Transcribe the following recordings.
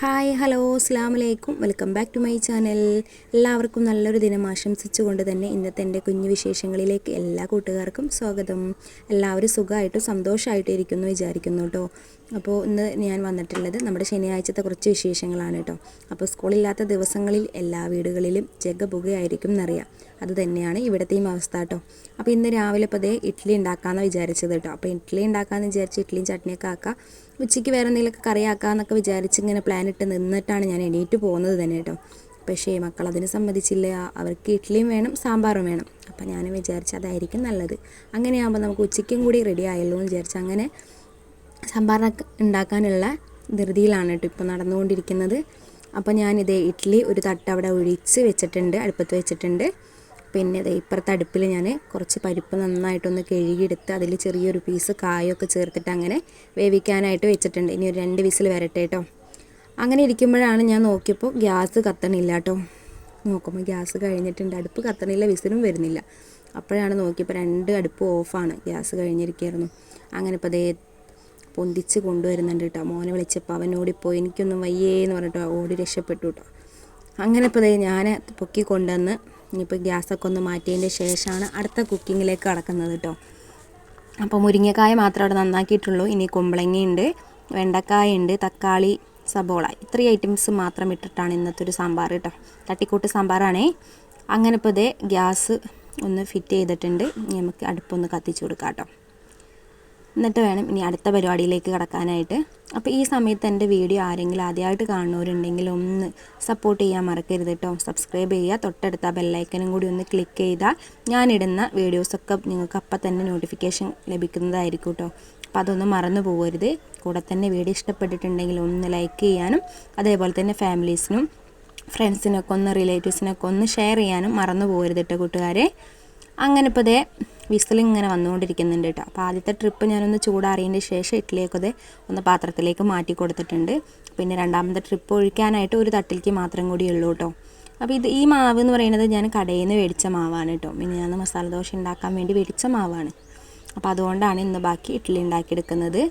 Hi hello അസ്സാം വലൈക്കും welcome back to my channel. എല്ലാവർക്കും നല്ലൊരു ദിനം ആശംസിച്ചുകൊണ്ട് തന്നെ ഇന്നത്തെ എന്റെ കുഞ്ഞു വിശേഷങ്ങളിലേക്ക് എല്ലാ കൂട്ടുകാർക്കും സ്വാഗതം. എല്ലാവരും സുഖമായിട്ടും സന്തോഷമായിട്ടും ഇരിക്കുന്നു വിചാരിക്കുന്നു കേട്ടോ. അപ്പോൾ ഇന്ന് ഞാൻ വന്നിട്ടുള്ളത് നമ്മുടെ ശനിയാഴ്ചത്തെ കുറച്ച് വിശേഷങ്ങളാണ് കേട്ടോ. അപ്പോൾ സ്കൂളില്ലാത്ത ദിവസങ്ങളിൽ എല്ലാ വീടുകളിലും ജഗബുകയായിരിക്കും എന്നറിയാം അത് തന്നെയാണ് ഇവിടത്തെയും അവസ്ഥ കേട്ടോ. അപ്പോൾ ഇന്ന് രാവിലെ അതേ ഇഡ്ഡലി ഉണ്ടാക്കാമെന്ന് വിചാരിച്ചത് കേട്ടോ. അപ്പോൾ ഇഡ്ഡലി ഉണ്ടാക്കാമെന്ന് വിചാരിച്ച് ഇഡ്ഡലിയും ചട്നിയൊക്കെ ആക്കാം. ഉച്ചയ്ക്ക് വേറെ എന്തെങ്കിലുമൊക്കെ കറി ആക്കാമെന്നൊക്കെ വിചാരിച്ച് ഇങ്ങനെ പ്ലാൻ ഇട്ട് നിന്നിട്ടാണ് ഞാൻ എണീറ്റ് പോകുന്നത് തന്നെ കേട്ടോ. പക്ഷേ മക്കൾ അതിന് സമ്മതിച്ചില്ല. അവർക്ക് ഇഡ്ഡലിയും വേണം സാമ്പാറും വേണം. അപ്പോൾ ഞാൻ വിചാരിച്ച് അതായിരിക്കും നല്ലത്. അങ്ങനെയാകുമ്പോൾ നമുക്ക് ഉച്ചയ്ക്കും കൂടി റെഡി ആയല്ലോ എന്ന് വിചാരിച്ച് അങ്ങനെ സാമ്പാറിനൊക്കെ ഉണ്ടാക്കാനുള്ള ധൃതിയിലാണ് കേട്ടോ ഇപ്പോൾ നടന്നുകൊണ്ടിരിക്കുന്നത്. അപ്പോൾ ഞാനിത് ഇഡ്ഡലി ഒരു തട്ട് അവിടെ ഒഴിച്ച് വെച്ചിട്ടുണ്ട് അടുപ്പത്ത് വെച്ചിട്ടുണ്ട്. പിന്നെ ഇത് ഇപ്പുറത്തെ അടുപ്പിൽ ഞാൻ കുറച്ച് പരിപ്പ് നന്നായിട്ടൊന്ന് കഴുകിയെടുത്ത് അതിൽ ചെറിയൊരു പീസ് കായൊക്കെ ചേർത്തിട്ട് അങ്ങനെ വേവിക്കാനായിട്ട് വെച്ചിട്ടുണ്ട്. ഇനി ഒരു രണ്ട് വിസിൽ വരട്ടെ കേട്ടോ. അങ്ങനെ ഇരിക്കുമ്പോഴാണ് ഞാൻ നോക്കിയപ്പോൾ ഗ്യാസ് കത്തണില്ല കേട്ടോ. നോക്കുമ്പോൾ ഗ്യാസ് കഴിഞ്ഞിട്ടുണ്ട് അടുപ്പ് കത്തണില്ല വിസിലും വരുന്നില്ല. അപ്പോഴാണ് നോക്കിയപ്പോൾ രണ്ട് അടുപ്പ് ഓഫാണ് ഗ്യാസ് കഴിഞ്ഞിരിക്കുകയായിരുന്നു. അങ്ങനെ ഇപ്പോൾ അതേ പൊന്തിച്ച് കൊണ്ടുവരുന്നുണ്ട് കേട്ടോ. മോനെ വിളിച്ചപ്പോൾ അവൻ ഓടിപ്പോയി. എനിക്കൊന്നും വയ്യേ എന്ന് പറഞ്ഞിട്ട് ഓടി രക്ഷപ്പെട്ടു കേട്ടോ. അങ്ങനെ ഇപ്പോൾ ഞാൻ പൊക്കി കൊണ്ടുവന്ന് ഇനിയിപ്പോൾ ഗ്യാസൊക്കെ ഒന്ന് മാറ്റിയതിന്റെ ശേഷമാണ് അടുത്ത കുക്കിങ്ങിലേക്ക് കടക്കുന്നത് കേട്ടോ. അപ്പോൾ മുരിങ്ങക്കായ മാത്രം അവിടെ നന്നാക്കിയിട്ടുള്ളൂ. ഇനി കുമ്പളങ്ങയുണ്ട് വെണ്ടക്കായ ഉണ്ട് തക്കാളി സബോള. ഇത്രയും ഐറ്റംസ് മാത്രം ഇട്ടിട്ടാണ് ഇന്നത്തെ ഒരു സാമ്പാർ കേട്ടോ. തട്ടിക്കൂട്ട് സാമ്പാറാണേ. അങ്ങനെ ഇപ്പോൾ ഇതേ ഗ്യാസ് ഒന്ന് ഫിറ്റ് ചെയ്തിട്ടുണ്ട്. നമുക്ക് അടുപ്പൊന്ന് കത്തിച്ച് കൊടുക്കാം കേട്ടോ. എന്നിട്ട് വേണം ഇനി അടുത്ത പരിപാടിയിലേക്ക് കടക്കാനായിട്ട്. അപ്പോൾ ഈ സമയത്ത് എന്റെ വീഡിയോ ആരെങ്കിലും ആദ്യമായിട്ട് കാണുന്നവരുണ്ടെങ്കിൽ ഒന്ന് സപ്പോർട്ട് ചെയ്യാൻ മറക്കരുത് കേട്ടോ സബ്സ്ക്രൈബ് ചെയ്യുക. തൊട്ടടുത്ത ബെല്ലൈക്കനും കൂടി ഒന്ന് ക്ലിക്ക് ചെയ്താൽ ഞാനിടുന്ന വീഡിയോസൊക്കെ നിങ്ങൾക്ക് അപ്പം തന്നെ നോട്ടിഫിക്കേഷൻ ലഭിക്കുന്നതായിരിക്കും കേട്ടോ അപ്പോൾ അതൊന്നും മറന്നു പോകരുത്. കൂടെ തന്നെ വീഡിയോ ഇഷ്ടപ്പെട്ടിട്ടുണ്ടെങ്കിൽ ഒന്ന് ലൈക്ക് ചെയ്യാനും അതേപോലെ തന്നെ ഫാമിലീസിനും ഫ്രണ്ട്സിനൊക്കെ ഒന്ന് റിലേറ്റീവ്സിനൊക്കെ ഒന്ന് ഷെയർ ചെയ്യാനും മറന്നു പോകരുത് കേട്ടോ കൂട്ടുകാരെ. അങ്ങനെ ഇപ്പോൾ വിസിലിങ്ങനെ വന്നുകൊണ്ടിരിക്കുന്നുണ്ട് കേട്ടോ. അപ്പോൾ ആദ്യത്തെ ട്രിപ്പ് ഞാനൊന്ന് ചൂടാറിയതിന്റെ ശേഷം ഇഡ്ഡലിയൊക്കെ ഒന്ന് പാത്രത്തിലേക്ക് മാറ്റി കൊടുത്തിട്ടുണ്ട്. പിന്നെ രണ്ടാമത്തെ ട്രിപ്പ് ഒഴിക്കാനായിട്ട് ഒരു തട്ടിലേക്ക് മാത്രം കൂടി ഉള്ളൂ കേട്ടോ. അപ്പോൾ ഇത് ഈ മാവ് എന്ന് പറയുന്നത് ഞാൻ കടയിൽ നിന്ന് മേടിച്ച മാവാണ് കേട്ടോ. ഞാൻ മസാല ദോശ ഉണ്ടാക്കാൻ വേണ്ടി മേടിച്ച മാവാണ്. അപ്പോൾ അതുകൊണ്ടാണ് ഇന്ന് ബാക്കി ഇഡ്ഡലി ഉണ്ടാക്കിയെടുക്കുന്നത്.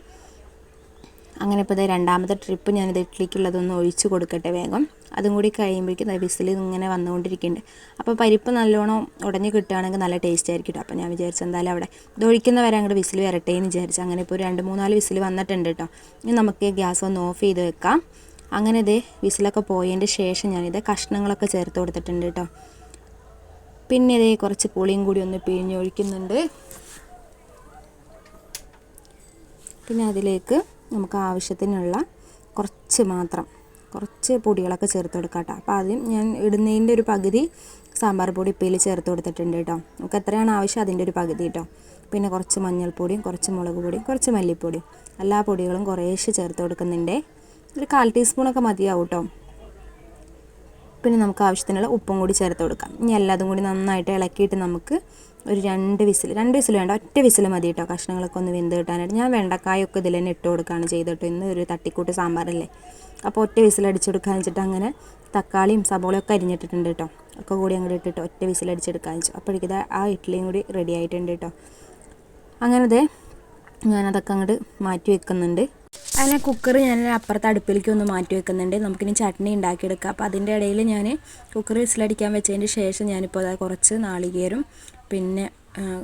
അങ്ങനെ ഇപ്പോൾ ഇത് രണ്ടാമത്തെ ട്രിപ്പ് ഞാനിത് ഇഡ്ഡലിക്കുള്ളതൊന്ന് ഒഴിച്ച് കൊടുക്കട്ടെ വേഗം. അതും കൂടി കഴിയുമ്പോഴേക്കും വിസിൽ ഇങ്ങനെ വന്നുകൊണ്ടിരിക്കുന്നുണ്ട്. അപ്പോൾ പരിപ്പ് നല്ലോണം ഉടഞ്ഞ് കിട്ടുകയാണെങ്കിൽ നല്ല ടേസ്റ്റ് ആയിരിക്കും കേട്ടോ അപ്പോൾ ഞാൻ വിചാരിച്ചു എന്തായാലും അവിടെ ഇത് ഒഴിക്കുന്നവരെ അങ്ങോട്ട് വിസിൽ വരട്ടെ എന്ന് വിചാരിച്ചു. അങ്ങനെ ഇപ്പോൾ രണ്ട് മൂന്നാൽ വിസിൽ വന്നിട്ടുണ്ട് കേട്ടോ ഇനി നമുക്ക് ഗ്യാസ് ഒന്ന് ഓഫ് ചെയ്ത് വെക്കാം. അങ്ങനെ ഇത് വിസിലൊക്കെ പോയതിന്റെ ശേഷം ഞാനിത് കഷ്ണങ്ങളൊക്കെ ചേർത്ത് കൊടുത്തിട്ടുണ്ട് കേട്ടോ പിന്നെ ഇതേ കുറച്ച് പുളിയും കൂടി ഒന്ന് പിഴിഞ്ഞൊഴിക്കുന്നുണ്ട്. പിന്നെ അതിലേക്ക് നമുക്ക് ആവശ്യത്തിനുള്ള കുറച്ച് മാത്രം കുറച്ച് പൊടികളൊക്കെ ചേർത്ത് കൊടുക്കാം കേട്ടോ അപ്പോൾ ആദ്യം ഞാൻ ഇടുന്നതിന്റെ ഒരു പകുതി സാമ്പാർ പൊടി ഇപ്പയിൽ ചേർത്ത് കൊടുത്തിട്ടുണ്ട് കേട്ടോ. നമുക്ക് എത്രയാണ് ആവശ്യം അതിന്റെ ഒരു പകുതി കേട്ടോ. പിന്നെ കുറച്ച് മഞ്ഞൾപ്പൊടിയും കുറച്ച് മുളക് പൊടിയും കുറച്ച് മല്ലിപ്പൊടിയും എല്ലാ പൊടികളും കുറേശ്ശെ ചേർത്ത് കൊടുക്കുന്നുണ്ട്. ഒരു കാൽ ടീസ്പൂണൊക്കെ മതിയാവും കേട്ടോ. പിന്നെ നമുക്ക് ആവശ്യത്തിനുള്ള ഉപ്പും കൂടി ചേർത്ത് കൊടുക്കാം. ഇനി എല്ലാതും കൂടി നന്നായിട്ട് ഇളക്കിയിട്ട് നമുക്ക് ഒരു രണ്ട് വിസിൽ രണ്ട് വിസിൽ വേണ്ട ഒറ്റ വിസിൽ മതി കേട്ടോ കഷ്ണങ്ങളൊക്കെ ഒന്ന് വെന്ത് കിട്ടാനായിട്ട്. ഞാൻ വെണ്ടക്കായൊക്കെ ഇതിൽ തന്നെ ഇട്ട് കൊടുക്കുകയാണ് ചെയ്തിട്ട് ഇന്ന് ഒരു തട്ടിക്കൂട്ട് സാമ്പാറല്ലേ. അപ്പോൾ ഒറ്റ വിസിൽ അടിച്ചെടുക്കാൻ വെച്ചിട്ട് അങ്ങനെ തക്കാളിയും സബോളയും ഒക്കെ അരിഞ്ഞിട്ടിട്ടുണ്ട് കേട്ടോ ഒക്കെ കൂടി അങ്ങോട്ട് ഇട്ടിട്ട് ഒറ്റ വിസിൽ അടിച്ചെടുക്കാൻ വെച്ചു. അപ്പോഴേക്കിത് ആ ഇഡ്ഡലിയും കൂടി റെഡി ആയിട്ടുണ്ട് കേട്ടോ അങ്ങനത്തെ ഞാനതൊക്കെ അങ്ങോട്ട് മാറ്റി വെക്കുന്നുണ്ട്. അങ്ങനെ കുക്കർ ഞാൻ അപ്പുറത്തെ അടുപ്പിലേക്ക് ഒന്ന് മാറ്റി വെക്കുന്നുണ്ട്. നമുക്കിനി ചട്നി ഉണ്ടാക്കിയെടുക്കാം. അപ്പോൾ അതിന്റെ ഇടയിൽ ഞാൻ കുക്കർ വിസിലടിക്കാൻ വെച്ചതിന് ശേഷം ഞാനിപ്പോൾ കുറച്ച് നാളികേരും പിന്നെ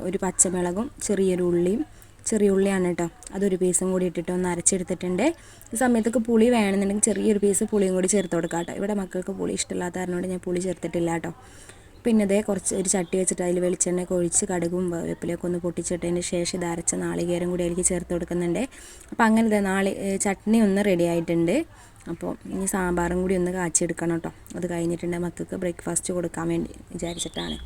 ഒരു പച്ചമുളകും ചെറിയൊരു ഉള്ളിയും ചെറിയ ഉള്ളിയാണ് കേട്ടോ അതൊരു പീസും കൂടി ഇട്ടിട്ട് ഒന്ന് അരച്ചെടുത്തിട്ടുണ്ട്. ഈ സമയത്തൊക്കെ പുളി വേണമെന്നുണ്ടെങ്കിൽ ചെറിയൊരു പീസ് പുളിയും കൂടി ചേർത്ത് കൊടുക്കാം കേട്ടോ ഇവിടെ മക്കൾക്ക് പുളി ഇഷ്ടമില്ലാത്ത കാരണം ഞാൻ പുളി ചേർത്തിട്ടില്ല കേട്ടോ പിന്നെ ഇതേ കുറച്ച് ഒരു ചട്ടി വെച്ചിട്ട് അതിൽ വെളിച്ചെണ്ണ ഒഴിച്ച് കടുകും വേപ്പിലൊക്കെ ഒന്ന് പൊട്ടിച്ചിട്ടതിന് ശേഷം ഇത് അരച്ച നാളികേരം കൂടി അതിലേക്ക് ചേർത്ത് കൊടുക്കുന്നുണ്ട്. അപ്പോൾ അങ്ങനെ ഇതേ നാളി ചട്നി ഒന്ന് റെഡി ആയിട്ടുണ്ട്. അപ്പോൾ ഇനി സാമ്പാറും കൂടി ഒന്ന് കാച്ചിയെടുക്കണം കേട്ടോ അത് കഴിഞ്ഞിട്ടുണ്ടെങ്കിൽ മക്കൾക്ക് ബ്രേക്ക്ഫാസ്റ്റ് കൊടുക്കാൻ വേണ്ടി വിചാരിച്ചിട്ടാണ്.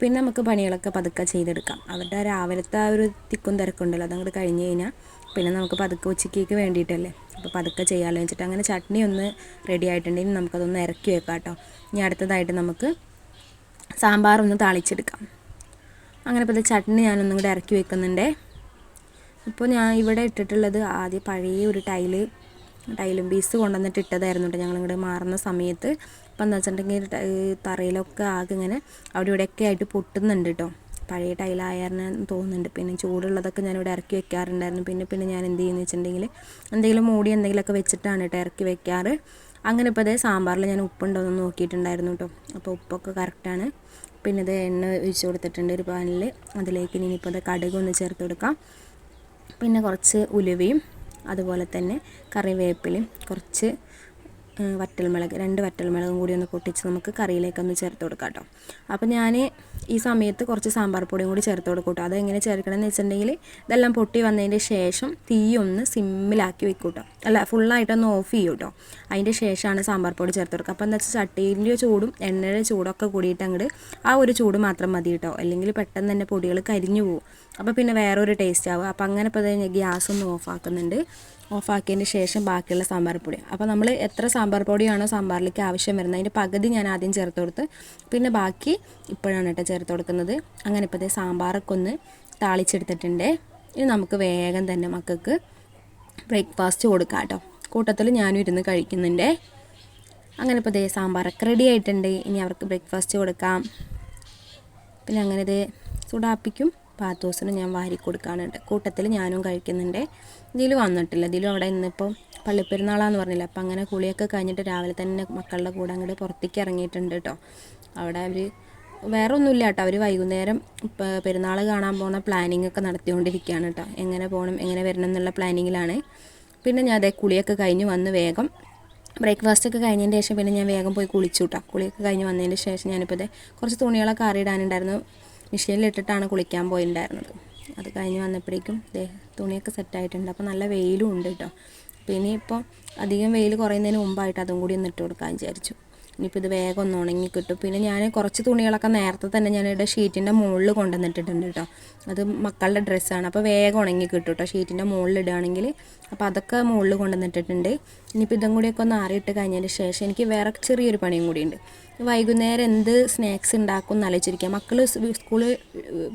പിന്നെ നമുക്ക് പണികളൊക്കെ പതുക്കെ ചെയ്തെടുക്കാം. അവരുടെ രാവിലത്തെ ആ ഒരു തിക്കും തിരക്കുണ്ടല്ലോ അതങ്ങോട്ട് കഴിഞ്ഞ് കഴിഞ്ഞാൽ പിന്നെ നമുക്ക് പതുക്കെ ഉച്ചക്കേക്ക് വേണ്ടിയിട്ടല്ലേ അപ്പോൾ പതുക്കെ ചെയ്യാമല്ലോ വെച്ചിട്ട് അങ്ങനെ ചട്നി ഒന്ന് റെഡി ആയിട്ടുണ്ടെങ്കിൽ നമുക്കതൊന്ന് ഇറക്കി വെക്കാം കേട്ടോ. ഇനി അടുത്തതായിട്ട് നമുക്ക് സാമ്പാർ ഒന്ന് താളിച്ചെടുക്കാം. അങ്ങനെ ഇപ്പോൾ ചട്നി ഞാനൊന്നും കൂടെ ഇറക്കി വെക്കുന്നുണ്ട്. ഇപ്പോൾ ഞാൻ ഇവിടെ ഇട്ടിട്ടുള്ളത് ആദ്യം പഴയ ഒരു ടൈൽ ടൈലും പീസ് കൊണ്ടുവന്നിട്ട് ഇട്ടതായിരുന്നു കേട്ടോ. ഞങ്ങളിങ്ങോട്ട് മാറുന്ന സമയത്ത് ഇപ്പം എന്താ വെച്ചിട്ടുണ്ടെങ്കിൽ തറയിലൊക്കെ ആകെ ഇങ്ങനെ അവിടെ ഇവിടെയൊക്കെ ആയിട്ട് പൊട്ടുന്നുണ്ട് കേട്ടോ പഴയ ടൈലായിരുന്നു തോന്നുന്നുണ്ട്. പിന്നെ ചൂടുള്ളതൊക്കെ ഞാനിവിടെ ഇറക്കി വെക്കാറുണ്ടായിരുന്നു. പിന്നെ പിന്നെ ഞാൻ എന്ത് ചെയ്യുന്നു വെച്ചിട്ടുണ്ടെങ്കിൽ എന്തെങ്കിലും മൂടി എന്തെങ്കിലുമൊക്കെ വെച്ചിട്ടാണ് കേട്ടോ ഇറക്കി വെക്കാറ്. അങ്ങനെ ഇപ്പോൾ അതേ സാമ്പാറിൽ ഞാൻ ഉപ്പുണ്ടോ എന്ന് നോക്കിയിട്ടുണ്ടായിരുന്നു കേട്ടോ അപ്പോൾ ഉപ്പൊക്കെ കറക്റ്റാണ്. പിന്നെ ഇത് എണ്ണ ഒഴിച്ച് കൊടുത്തിട്ടുണ്ട് ഒരു പാനിൽ അതിലേക്ക് ഇനിയിപ്പോൾ അത് കടുക് ഒന്ന് ചേർത്ത് കൊടുക്കാം. പിന്നെ കുറച്ച് ഉലുവയും അതുപോലെ തന്നെ കറിവേപ്പിലയും കുറച്ച് വറ്റൽമുളക് രണ്ട് വറ്റൽമുളകും കൂടി ഒന്ന് പൊട്ടിച്ച് നമുക്ക് കറിയിലേക്കൊന്ന് ചേർത്ത് കൊടുക്കാം കേട്ടോ. അപ്പോൾ ഞാൻ ഈ സമയത്ത് കുറച്ച് സാമ്പാർ പൊടിയും കൂടി ചേർത്ത് കൊടുക്കൂട്ടോ കേട്ടോ. അതെങ്ങനെ ചേർക്കണമെന്ന് വെച്ചിട്ടുണ്ടെങ്കിൽ ഇതെല്ലാം പൊട്ടി വന്നതിന്റെ ശേഷം തീ ഒന്ന് സിമ്മിലാക്കി വെക്കൂട്ടോ കേട്ടോ. അല്ല ഫുള്ളായിട്ടൊന്ന് ഓഫ് ചെയ്യൂ കേട്ടോ. അതിന്റെ ശേഷമാണ് സാമ്പാർ പൊടി ചേർത്ത് കൊടുക്കുക. അപ്പോൾ എന്താ വെച്ചാൽ ചട്ടീന്റെ ചൂടും എണ്ണയുടെ ചൂടൊക്കെ കൂടിയിട്ട് അങ്ങോട്ട് ആ ഒരു ചൂട് മാത്രം മതി കേട്ടോ. അല്ലെങ്കിൽ പെട്ടെന്ന് തന്നെ പൊടികൾ കരിഞ്ഞു പോകും. അപ്പോൾ പിന്നെ വേറൊരു ടേസ്റ്റ് ആവും. അപ്പോൾ അങ്ങനെ ഇപ്പോൾ ഗ്യാസ് ഒന്ന് ഓഫാക്കുന്നുണ്ട് ഓഫാക്കിയതിന് ശേഷം ബാക്കിയുള്ള സാമ്പാർ പൊടി. അപ്പോൾ നമ്മൾ എത്ര സാമ്പാർ പൊടിയാണോ സാമ്പാറിലേക്ക് ആവശ്യം വരുന്നത് അതിന്റെ പകുതി ഞാൻ ആദ്യം ചേർത്ത് കൊടുത്ത് പിന്നെ ബാക്കി ഇപ്പോഴാണ് കേട്ടോ ചേർത്ത് കൊടുക്കുന്നത്. അങ്ങനെ ഇപ്പോഴത്തെ സാമ്പാറൊക്കെ ഒന്ന് താളിച്ചെടുത്തിട്ടുണ്ട്. ഇനി നമുക്ക് വേഗം തന്നെ മക്കൾക്ക് ബ്രേക്ക്ഫാസ്റ്റ് കൊടുക്കാം കേട്ടോ. കൂട്ടത്തിൽ ഞാനും ഇരുന്ന് കഴിക്കുന്നുണ്ട്. അങ്ങനെ ഇപ്പോൾ ദേ സാമ്പാറൊക്കെ റെഡി ആയിട്ടുണ്ട്. ഇനി അവർക്ക് ബ്രേക്ക്ഫാസ്റ്റ് കൊടുക്കാം. പിന്നെ അങ്ങനെ ഇത് ചൂടാപ്പിക്കും പാത്തോസിനും ഞാൻ വാരി കൊടുക്കാനുണ്ട് കൂട്ടത്തിൽ ഞാനും കഴിക്കുന്നുണ്ട്. ഇതിലും വന്നിട്ടില്ല. ഇതിലും അവിടെ ഇന്നിപ്പോൾ പള്ളിപ്പെരുന്നാളാന്ന് പറഞ്ഞില്ല. അപ്പം അങ്ങനെ കുളിയൊക്കെ കഴിഞ്ഞിട്ട് രാവിലെ തന്നെ മക്കളുടെ കൂടെ അങ്ങോട്ട് പുറത്തേക്ക് ഇറങ്ങിയിട്ടുണ്ട് കേട്ടോ. അവിടെ അവർ വേറെ ഒന്നുമില്ല കേട്ടോ. അവർ വൈകുന്നേരം പെരുന്നാൾ കാണാൻ പോകുന്ന പ്ലാനിങ് ഒക്കെ നടത്തിക്കൊണ്ടിരിക്കുകയാണ് കേട്ടോ. എങ്ങനെ പോകണം എങ്ങനെ വരണം എന്നുള്ള പ്ലാനിങ്ങിലാണ് പിന്നെ ഞാൻ അതേ കുളിയൊക്കെ കഴിഞ്ഞ് വന്ന് വേഗം ബ്രേക്ക്ഫാസ്റ്റ് ഒക്കെ കഴിഞ്ഞതിന് ശേഷം പിന്നെ ഞാൻ വേഗം പോയി കുളിച്ചു കേട്ടോ. കുളിയൊക്കെ കഴിഞ്ഞ് വന്നതിന് ശേഷം ഞാനിപ്പോൾ ഇതേ കുറച്ച് തുണികളൊക്കെ അറിയിടാനുണ്ടായിരുന്നു മെഷീനിലിട്ടിട്ടാണ് കുളിക്കാൻ പോയിട്ടുണ്ടായിരുന്നത് അത് കഴിഞ്ഞ് വന്നപ്പോഴേക്കും ദേ തുണിയൊക്കെ സെറ്റായിട്ടുണ്ട് അപ്പോൾ നല്ല വെയിലും ഉണ്ട് കേട്ടോ. പിന്നെ ഇപ്പോൾ അധികം വെയിൽ കുറയുന്നതിന് മുമ്പായിട്ട് അതും കൂടി ഒന്ന് ഇട്ട് കൊടുക്കാൻ വിചാരിച്ചു. ഇനിയിപ്പോൾ ഇത് വേഗം ഒന്ന് ഉണങ്ങി കിട്ടും. പിന്നെ ഞാൻ കുറച്ച് തുണികളൊക്കെ നേരത്തെ തന്നെ ഞാൻ ഞാനിവിടെ ഷീറ്റിന്റെ മുകളിൽ കൊണ്ടുവന്നിട്ടിട്ടുണ്ട് കേട്ടോ. അത് മക്കളുടെ ഡ്രസ്സാണ്. അപ്പോൾ വേഗം ഉണങ്ങി കിട്ടും കേട്ടോ ഷീറ്റിന്റെ മുകളിൽ ഇടുകയാണെങ്കിൽ. അപ്പോൾ അതൊക്കെ മുകളിൽ കൊണ്ടുവന്നിട്ടിട്ടുണ്ട്. ഇനിയിപ്പോൾ ഇതും കൂടിയൊക്കെ ഒന്ന് ആറിയിട്ട് കഴിഞ്ഞതിന് ശേഷം എനിക്ക് വേറെ ചെറിയൊരു പണിയും കൂടിയുണ്ട്. വൈകുന്നേരം എന്ത് സ്നാക്സ് ഉണ്ടാക്കും എന്ന് ആലോചിച്ചിരിക്കുക. മക്കൾ സ്കൂളിൽ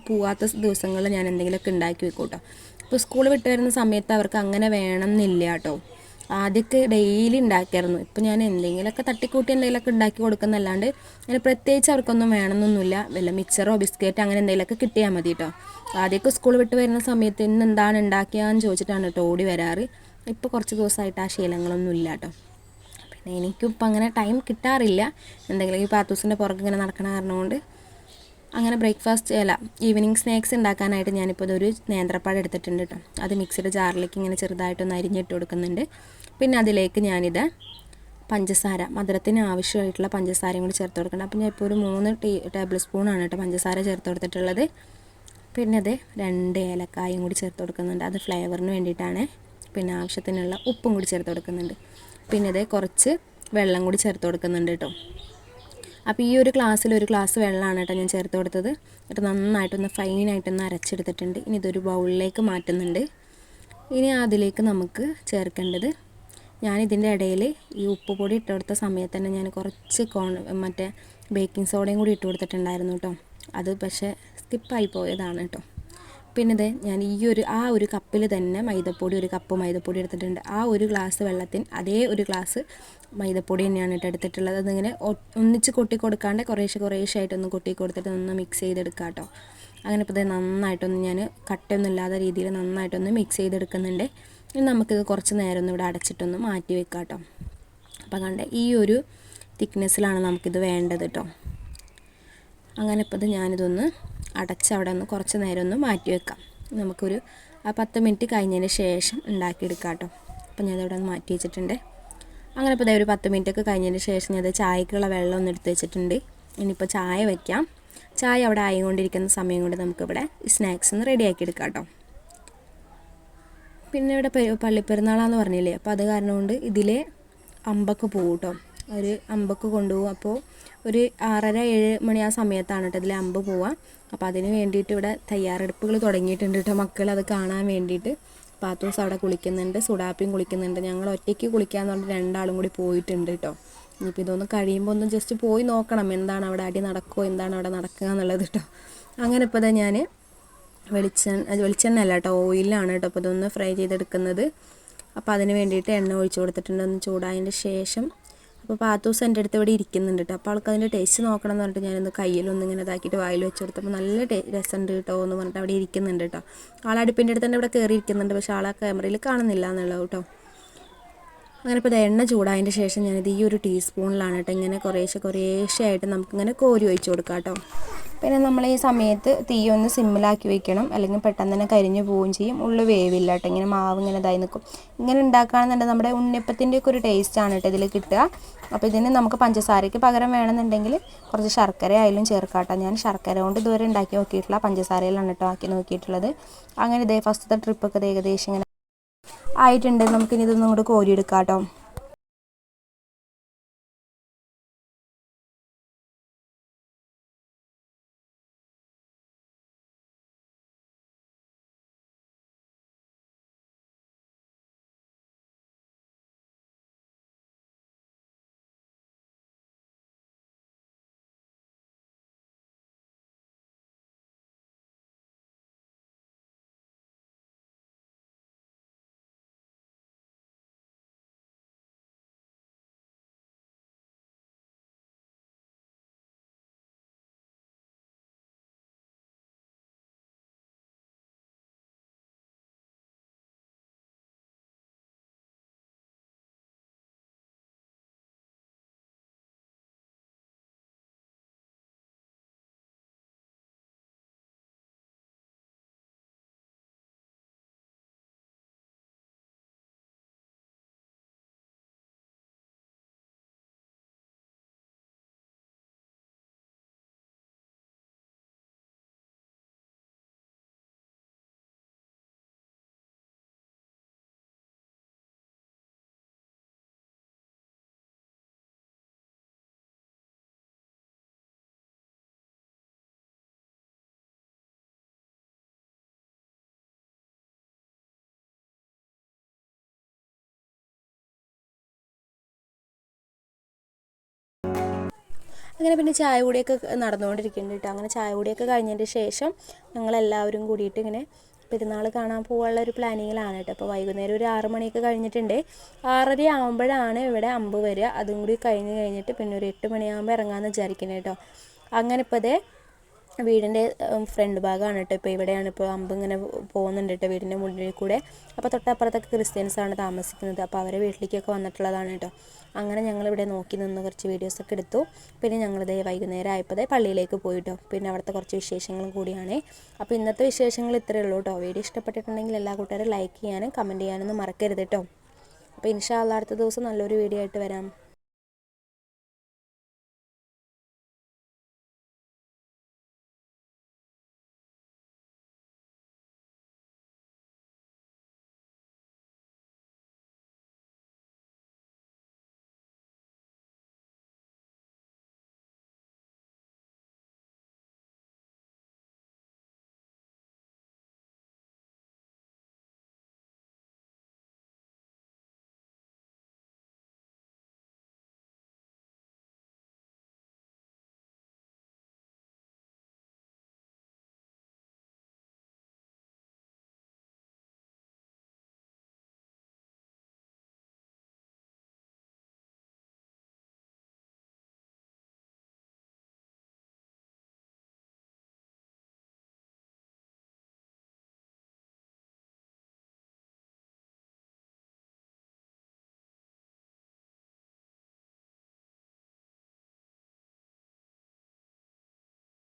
പോവാത്ത ദിവസങ്ങളിൽ ഞാൻ എന്തെങ്കിലുമൊക്കെ ഉണ്ടാക്കി വെക്കും കേട്ടോ. അപ്പോൾ സ്കൂൾ വിട്ട് വരുന്ന സമയത്ത് അവർക്ക് അങ്ങനെ വേണം എന്നില്ല കേട്ടോ. ആദ്യമൊക്കെ ഡെയിലി ഉണ്ടാക്കിയായിരുന്നു. ഇപ്പം ഞാൻ എന്തെങ്കിലുമൊക്കെ തട്ടിക്കൂട്ടി എന്തെങ്കിലുമൊക്കെ ഉണ്ടാക്കി കൊടുക്കുന്നല്ലാണ്ട് അങ്ങനെ പ്രത്യേകിച്ച് അവർക്കൊന്നും വേണമെന്നൊന്നുമില്ല. വല്ല മിക്സറോ ബിസ്ക്കറ്റ് അങ്ങനെ എന്തെങ്കിലുമൊക്കെ കിട്ടിയാൽ മതി കേട്ടോ ആദ്യമൊക്കെ സ്കൂൾ വിട്ട് വരുന്ന സമയത്ത് ഇന്ന് എന്താണ് ഉണ്ടാക്കിയാന്ന് ചോദിച്ചിട്ടാണ് കേട്ടോ ഓടി വരാറ്. ഇപ്പോൾ കുറച്ച് ദിവസമായിട്ട് ആ ശീലങ്ങളൊന്നും ഇല്ല കേട്ടോ പിന്നെ എനിക്കും ഇപ്പം അങ്ങനെ ടൈം കിട്ടാറില്ല. എന്തെങ്കിലും ഈ പാത്തൂസിന്റെ പുറകെ ഇങ്ങനെ നടക്കണ കാരണം കൊണ്ട് അങ്ങനെ ബ്രേക്ക്ഫാസ്റ്റ് അല്ല ഈവനിങ് സ്നാക്സ് ഉണ്ടാക്കാനായിട്ട് ഞാനിപ്പോൾ ഇതൊരു നേന്ത്രപ്പാട് എടുത്തിട്ടുണ്ട് കേട്ടോ അത് മിക്സിയുടെ ജാറിലേക്ക് ഇങ്ങനെ ചെറുതായിട്ടൊന്ന് അരിഞ്ഞിട്ട് കൊടുക്കുന്നുണ്ട്. പിന്നെ അതിലേക്ക് ഞാനിത് പഞ്ചസാര മധുരത്തിന് ആവശ്യമായിട്ടുള്ള പഞ്ചസാരയും കൂടി ചേർത്ത് കൊടുക്കണം അപ്പോൾ ഞാൻ ഇപ്പോൾ ഒരു മൂന്ന് ടീ ടേബിൾ സ്പൂണാണ് കേട്ടോ പഞ്ചസാര ചേർത്ത് കൊടുത്തിട്ടുള്ളത്. പിന്നെ അത് രണ്ട് ഏലക്കായും കൂടി ചേർത്ത് കൊടുക്കുന്നുണ്ട്. അത് ഫ്ലേവറിന് വേണ്ടിയിട്ടാണ്. പിന്നെ ആവശ്യത്തിനുള്ള ഉപ്പും കൂടി ചേർത്ത് കൊടുക്കുന്നുണ്ട്. പിന്നെ ഇത് കുറച്ച് വെള്ളം കൂടി ചേർത്ത് കൊടുക്കുന്നുണ്ട് കേട്ടോ അപ്പോൾ ഈ ഒരു ഗ്ലാസ്സിൽ ഒരു ഗ്ലാസ് വെള്ളമാണ് കേട്ടോ ഞാൻ ചേർത്ത് കൊടുത്തത്. എന്നിട്ട് നന്നായിട്ടൊന്ന് ഫൈനായിട്ടൊന്ന് അരച്ചെടുത്തിട്ടുണ്ട്. ഇനി ഇതൊരു ബൗളിലേക്ക് മാറ്റുന്നുണ്ട്. ഇനി അതിലേക്ക് നമുക്ക് ചേർക്കേണ്ടത് ഞാനിതിന്റെ ഇടയിൽ ഈ ഉപ്പ് പൊടി ഇട്ട് കൊടുത്ത സമയത്ത് തന്നെ ഞാൻ കുറച്ച് കോൺ മറ്റേ ബേക്കിംഗ് സോഡയും കൂടി ഇട്ട് കൊടുത്തിട്ടുണ്ടായിരുന്നു കേട്ടോ. അത് പക്ഷേ സ്കിപ്പായി പോയതാണ് കേട്ടോ. പിന്നെ ഇത് ഞാൻ ഈ ഒരു ആ ഒരു കപ്പിൽ തന്നെ മൈദപ്പൊടി ഒരു കപ്പ് മൈദപ്പൊടി എടുത്തിട്ടുണ്ട്. ആ ഒരു ഗ്ലാസ് വെള്ളത്തിന് അതേ ഒരു ഗ്ലാസ് മൈദപ്പൊടി തന്നെയാണ് കേട്ടോ എടുത്തിട്ടുള്ളത്. അതിങ്ങനെ ഒന്നിച്ച് കൊട്ടി കൊടുക്കാണ്ട് കുറേശ്ശെ കുറേശ്ശെ ആയിട്ടൊന്ന് കൊട്ടി കൊടുത്തിട്ട് ഒന്ന് മിക്സ് ചെയ്തെടുക്കാം കേട്ടോ അങ്ങനെ ഇപ്പോൾ ഇത് നന്നായിട്ടൊന്ന് ഞാൻ കട്ടയൊന്നും ഇല്ലാത്ത രീതിയിൽ നന്നായിട്ടൊന്ന് മിക്സ് ചെയ്തെടുക്കുന്നുണ്ട്. ഇനി നമുക്കിത് കുറച്ച് നേരം ഒന്ന് ഇവിടെ അടച്ചിട്ടൊന്ന് മാറ്റി വെക്കാം കേട്ടോ അപ്പോൾ കണ്ട ഈ ഒരു തിക്നെസ്സിലാണ് നമുക്കിത് വേണ്ടത് കേട്ടോ അങ്ങനെ ഇപ്പോൾ ഇത് ഞാനിതൊന്ന് അടച്ച് അവിടെ ഒന്ന് കുറച്ച് നേരം ഒന്ന് മാറ്റി വെക്കാം. നമുക്കൊരു ആ പത്ത് മിനിറ്റ് കഴിഞ്ഞതിന് ശേഷം ഉണ്ടാക്കിയെടുക്കാം കേട്ടോ. അപ്പോൾ ഞാനതവിടെ ഒന്ന് മാറ്റി വെച്ചിട്ടുണ്ട്. അങ്ങനെ ഇപ്പോൾ ഒരു പത്ത് മിനിറ്റ് ഒക്കെ കഴിഞ്ഞതിന് ശേഷം ഞാൻ ചായക്കുള്ള വെള്ളം ഒന്ന് എടുത്ത് വെച്ചിട്ടുണ്ട്. ഇനിയിപ്പോൾ ചായ വയ്ക്കാം ചായ അവിടെ ആയിക്കൊണ്ടിരിക്കുന്ന സമയം കൊണ്ട് നമുക്കിവിടെ സ്നാക്സ് ഒന്ന് റെഡിയാക്കി എടുക്കാം കേട്ടോ. പിന്നെ ഇവിടെ പള്ളിപ്പെരുന്നാളാന്ന് പറഞ്ഞില്ലേ? അപ്പോൾ അത് കാരണം കൊണ്ട് ഇതിലെ അമ്പൊക്കെ പോകും കേട്ടോ. ഒരു അമ്പൊക്കെ കൊണ്ടുപോകും അപ്പോൾ ഒരു ആറര ഏഴ് മണി ആ സമയത്താണ് കേട്ടോ ഇതിൽ അമ്പ് പോവുക. അപ്പോൾ അതിന് വേണ്ടിയിട്ട് ഇവിടെ തയ്യാറെടുപ്പുകൾ തുടങ്ങിയിട്ടുണ്ട് കേട്ടോ മക്കൾ അത് കാണാൻ വേണ്ടിയിട്ട്. പാത്തൂസ് അവിടെ കുളിക്കുന്നുണ്ട് സുഡാപ്പിയും കുളിക്കുന്നുണ്ട്. ഞങ്ങൾ ഒറ്റയ്ക്ക് കുളിക്കാന്ന് പറഞ്ഞിട്ട് രണ്ടാളും കൂടി പോയിട്ടുണ്ട് കേട്ടോ ഇനിയിപ്പോൾ ഇതൊന്ന് കഴിയുമ്പോൾ ഒന്ന് ജസ്റ്റ് പോയി നോക്കണം. എന്താണ് അവിടെ അടി നടക്കുമോ എന്താണ് അവിടെ നടക്കുക എന്നുള്ളത് കേട്ടോ അങ്ങനെ ഇപ്പോൾ ഞാൻ വെളിച്ചെണ്ണ വെളിച്ചെണ്ണ അല്ല കേട്ടോ ഓയിലാണ് കേട്ടോ അപ്പോൾ ഇതൊന്ന് ഫ്രൈ ചെയ്തെടുക്കുന്നത്. അപ്പോൾ അതിന് വേണ്ടിയിട്ട് എണ്ണ ഒഴിച്ച് കൊടുത്തിട്ടുണ്ട്. ഒന്ന് ചൂടായതിന്റെ ശേഷം അപ്പോൾ പാത്തൂസ് എന്റെ അടുത്ത് ഇവിടെ ഇരിക്കുന്നുണ്ട് കേട്ടോ. അപ്പോൾ അവൾക്ക് അതിന്റെ ടേസ്റ്റ് നോക്കണം എന്ന് പറഞ്ഞിട്ട് ഞാനൊന്ന് കയ്യിലൊന്ന് ഇങ്ങനെ ഇതാക്കിയിട്ട് വായിൽ വെച്ച് കൊടുത്തപ്പോൾ നല്ല രസമുണ്ട് കേട്ടോ എന്ന് പറഞ്ഞിട്ട് അവിടെ ഇരിക്കുന്നുണ്ട് കേട്ടോ. ആൾ അടുപ്പിന്റെ അടുത്ത് തന്നെ ഇവിടെ കയറി ഇരിക്കുന്നുണ്ട് പക്ഷേ ആളെ ക്യാമറയിൽ കാണുന്നില്ല എന്നുള്ളത് കേട്ടോ. അങ്ങനെ ഇപ്പോൾ എണ്ണ ചൂടായതിന്റെ ശേഷം ഞാനിത് ഈ ഒരു ടീസ്പൂണിലാണ് കേട്ടോ ഇങ്ങനെ കുറേശ്ശെ കുറേശ്ശെ ആയിട്ട് നമുക്കിങ്ങനെ കോരി ഒഴിച്ച് കൊടുക്കാം കേട്ടോ. പിന്നെ നമ്മൾ ഈ സമയത്ത് തീ ഒന്ന് സിമ്മിലാക്കി വെക്കണം. അല്ലെങ്കിൽ പെട്ടെന്ന് തന്നെ കരിഞ്ഞു പോവുകയും ചെയ്യും. ഉള്ളു വേവില്ല കേട്ടോ. ഇങ്ങനെ മാവ് ഇങ്ങനെ ഇതായി നിൽക്കും ഇങ്ങനെ ഉണ്ടാക്കുകയാണെന്നുണ്ടെങ്കിൽ നമ്മുടെ ഉണ്ണിയപ്പത്തിന്റെ ഒക്കെ ഒരു ടേസ്റ്റാണ് കേട്ടോ ഇതിൽ കിട്ടുക. അപ്പോൾ ഇതിന് നമുക്ക് പഞ്ചസാരയ്ക്ക് പകരം വേണമെന്നുണ്ടെങ്കിൽ കുറച്ച് ശർക്കര ആയാലും ചേർക്കാം ഞാൻ ശർക്കര കൊണ്ട് ഇതുവരെ ഉണ്ടാക്കി നോക്കിയിട്ടില്ല. പഞ്ചസാരയിലാണ് കേട്ടോ ആക്കി നോക്കിയിട്ടുള്ളത്. അങ്ങനെ ഇതേ ഫസ്റ്റത്തെ ട്രിപ്പൊക്കെ ഏകദേശം ഇങ്ങനെ ആയിട്ടുണ്ട്. നമുക്കിനി ഇതൊന്നും കൂടെ കോരിയെടുക്കാം കേട്ടോ. അങ്ങനെ പിന്നെ ചായ കൂടിയൊക്കെ നടന്നുകൊണ്ടിരിക്കുന്നുണ്ട് കേട്ടോ. അങ്ങനെ ചായ കൂടിയൊക്കെ കഴിഞ്ഞതിന്റെ ശേഷം ഞങ്ങളെല്ലാവരും കൂടിയിട്ട് ഇങ്ങനെ പെരുന്നാൾ കാണാൻ പോകാനുള്ള ഒരു പ്ലാനിങ്ങിലാണ് കേട്ടോ. അപ്പോൾ വൈകുന്നേരം ഒരു ആറ് മണിയൊക്കെ കഴിഞ്ഞിട്ടുണ്ട്. ആറര ആകുമ്പോഴാണ് ഇവിടെ അമ്പ് വരിക. അതും കൂടി കഴിഞ്ഞ് കഴിഞ്ഞിട്ട് പിന്നെ ഒരു എട്ട് മണിയാകുമ്പോൾ ഇറങ്ങാമെന്ന് വിചാരിക്കുന്നത് കേട്ടോ. അങ്ങനെ ഇപ്പോൾ അതേ വീടിന്റെ ഫ്രണ്ട് ഭാഗമാണ് കേട്ടോ ഇപ്പോൾ ഇവിടെയാണ് ഇപ്പോൾ അമ്പ് ഇങ്ങനെ പോകുന്നുണ്ട് കേട്ടോ വീടിന്റെ മുന്നിൽ കൂടെ. അപ്പോൾ തൊട്ടപ്പുറത്തൊക്കെ ക്രിസ്ത്യൻസാണ് താമസിക്കുന്നത്. അപ്പോൾ അവരെ വീട്ടിലേക്കൊക്കെ വന്നിട്ടുള്ളതാണ് കേട്ടോ അങ്ങനെ ഞങ്ങൾ ഇവിടെ നോക്കി നിന്ന് കുറച്ച് വീഡിയോസൊക്കെ എടുത്തു. പിന്നെ ഞങ്ങൾ ഞങ്ങളിതേ വൈകുന്നേരം ആയപ്പോഴേ പള്ളിയിലേക്ക് പോയി പോയിട്ടോ പിന്നെ അവിടുത്തെ കുറച്ച് വിശേഷങ്ങളും കൂടിയാണ്. അപ്പോൾ ഇന്നത്തെ വിശേഷങ്ങൾ ഇത്രയേ ഉള്ളൂ കേട്ടോ വീഡിയോ ഇഷ്ടപ്പെട്ടിട്ടുണ്ടെങ്കിൽ എല്ലാ കൂട്ടുകാരും ലൈക്ക് ചെയ്യാനും കമന്റ് ചെയ്യാനൊന്നും മറക്കരുത് കേട്ടോ അപ്പോൾ ഇൻഷാ അല്ലാ അടുത്ത ദിവസം നല്ലൊരു വീഡിയോ ആയിട്ട് വരാം.